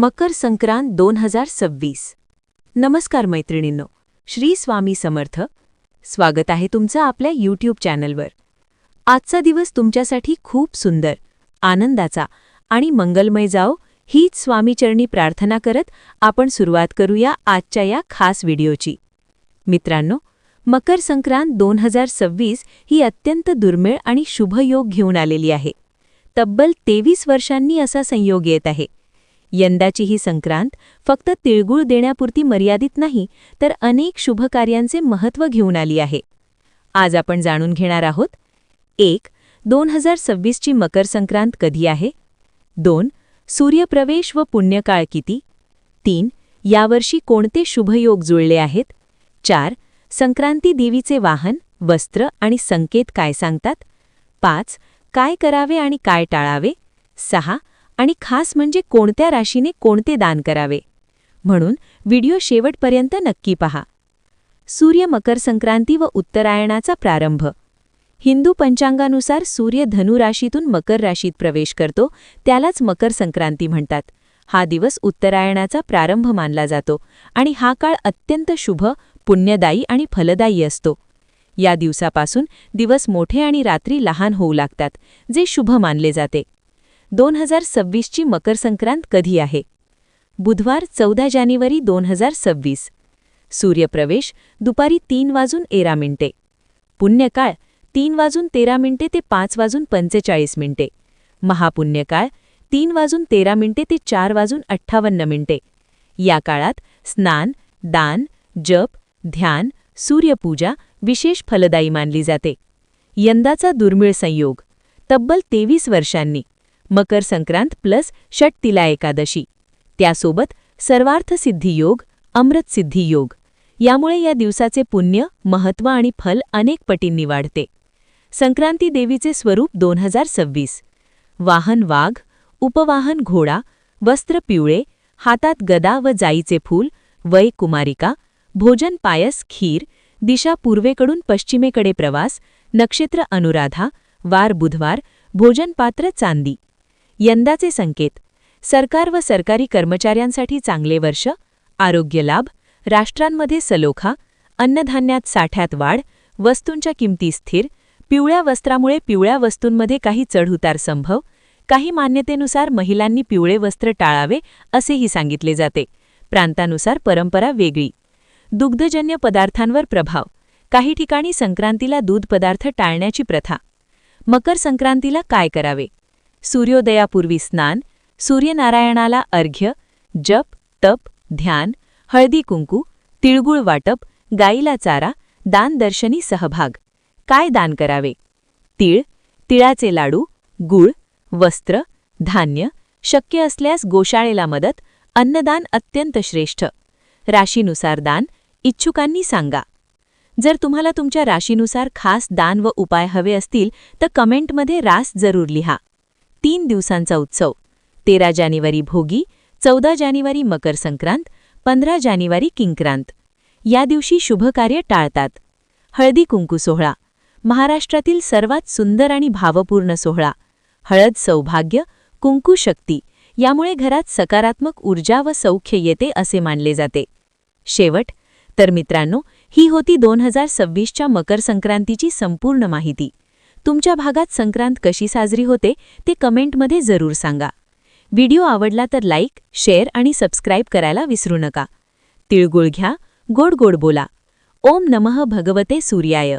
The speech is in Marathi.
मकर संक्रांत दोन हजार सव्वीस. नमस्कार मैत्रिणींनो श्री स्वामी समर्थ. स्वागत आहे तुमचं आपल्या यूट्यूब चॅनलवर. आजचा दिवस तुमच्यासाठी खूप सुंदर आनंदाचा आणि मंगलमय जाओ हीच स्वामीचरणी प्रार्थना करत आपण सुरुवात करूया आजच्या या खास व्हिडिओची. मित्रांनो मकर संक्रांत दोन हजार सव्वीस ही अत्यंत दुर्मिळ आणि शुभयोग घेऊन आलेली आहे. तब्बल तेवीस वर्षांनी असा संयोग येत आहे. यंदाची ही संक्रांत फक्त तिळगुळ देण्यापुरती मर्यादित नाही तर अनेक शुभकार्यांचे महत्त्व घेऊन आली आहे. आज आपण जाणून घेणार आहोत एक दोन हजार सव्वीसची मकर संक्रांत कधी आहे? दोन सूर्यप्रवेश व पुण्यकाळ किती? तीन यावर्षी कोणते शुभयोग जुळले आहेत? चार संक्रांती देवीचे वाहन वस्त्र आणि संकेत काय सांगतात? पाच काय करावे आणि काय टाळावे? सहा आणि खास म्हणजे कोणत्या राशीने कोणते दान करावे? म्हणून व्हिडिओ शेवटपर्यंत नक्की पहा. सूर्य मकर संक्रांती व उत्तरायणाचा प्रारंभ. हिंदू पंचांगानुसार सूर्य धनु राशीतून मकर राशीत प्रवेश करतो त्यालाच मकर संक्रांती म्हणतात. हा दिवस उत्तरायणाचा प्रारंभ मानला जातो आणि हा काळ अत्यंत शुभ पुण्यदायी आणि फलदायी असतो. या दिवसापासून दिवस मोठे आणि रात्री लहान होऊ लागतात जे शुभ मानले जाते. दोन हजार सव्वीसची मकर संक्रांत कधी आहे? बुधवार चौदा जानेवारी दोन हजार सव्वीस. सूर्यप्रवेश दुपारी तीन वाजून एरा मिनिटे. पुण्यकाळ तीन वाजून तेरा मिनिटे ते पाच वाजून पंचेचाळीस मिनिटे. महापुण्यकाळ तीन वाजून तेरा मिनिटे ते चार वाजून अठ्ठावन्न मिनिटे. या काळात स्नान दान जप ध्यान सूर्यपूजा विशेष फलदायी मानली जाते. यंदाचा दुर्मिळ संयोग. तब्बल तेवीस वर्षांनी. मकर संक्रांत प्लस षटतिला एकादशी. त्यासोबत सर्वार्थसिद्धी योग अमृतसिद्धी योग. यामुळे या दिवसाचे पुण्य महत्त्व आणि फल अनेक पटींनी वाढते. संक्रांती देवीचे स्वरूप दोन हजार सव्वीस. वाहन वाघ उपवाहन घोडा वस्त्र पिवळे हातात गदा व जाईचे फूल वय कुमारिका भोजन पायस खीर दिशा पूर्वेकडून पश्चिमेकडे प्रवास नक्षत्र अनुराधा वार बुधवार भोजनपात्र चांदी. यंदाचे संकेत. सरकार व सरकारी कर्मचाऱ्यांसाठी चांगले वर्ष आरोग्य लाभ राष्ट्रांमध्ये सलोखा अन्नधान्यात साठ्यात वाढ वस्तूंच्या किमती स्थिर पिवळ्या वस्त्रामुळे पिवळ्या वस्तूंमध्ये काही चढउतार संभव काही मान्यतेनुसार महिलांनी पिवळे वस्त्र टाळावे असेही सांगितले जाते. प्रांतानुसार परंपरा वेगळी. दुग्धजन्य पदार्थांवर प्रभाव. काही ठिकाणी संक्रांतीला दूध पदार्थ टाळण्याची प्रथा. मकर संक्रांतीला काय करावे? सूर्योदयापूर्वी स्नान सूर्यनारायणाला अर्घ्य जप तप ध्यान हळदी कुंकू तिळगुळ वाटप गाईला चारा दानदर्शनी सहभाग. काय दान करावे? तीळ तिळाचे लाडू गुळ वस्त्र धान्य शक्य असल्यास गोशाळेला मदत अन्नदान अत्यंत श्रेष्ठ. राशीनुसार दान इच्छुकांनी सांगा. जर तुम्हाला तुमच्या राशीनुसार खास दान व उपाय हवे असतील तर कमेंटमध्ये रास जरूर लिहा. तीन दिवसांचा उत्सव. तेरा जानेवारी भोगी चौदा जानेवारी मकर संक्रांत पंधरा जानेवारी किंक्रांत. या दिवशी शुभकार्य टाळतात. हळदी कुंकू सोहळा. महाराष्ट्रातील सर्वात सुंदर आणि भावपूर्ण सोहळा. हळद सौभाग्य कुंकू शक्ती यामुळे घरात सकारात्मक ऊर्जा व सौख्य येते असे मानले जाते. शेवट तर मित्रांनो ही होती दोन हजार सव्वीसच्या मकर संक्रांतीची संपूर्ण माहिती. तुमच्या भागात संक्रांत कशी साजरी होते ते कमेंटमध्ये जरूर सांगा. व्हिडिओ आवडला तर लाईक शेअर आणि सबस्क्राईब करायला विसरू नका. तिळगुळ घ्या गोड गोड बोला. ओम नमः भगवते सूर्याय.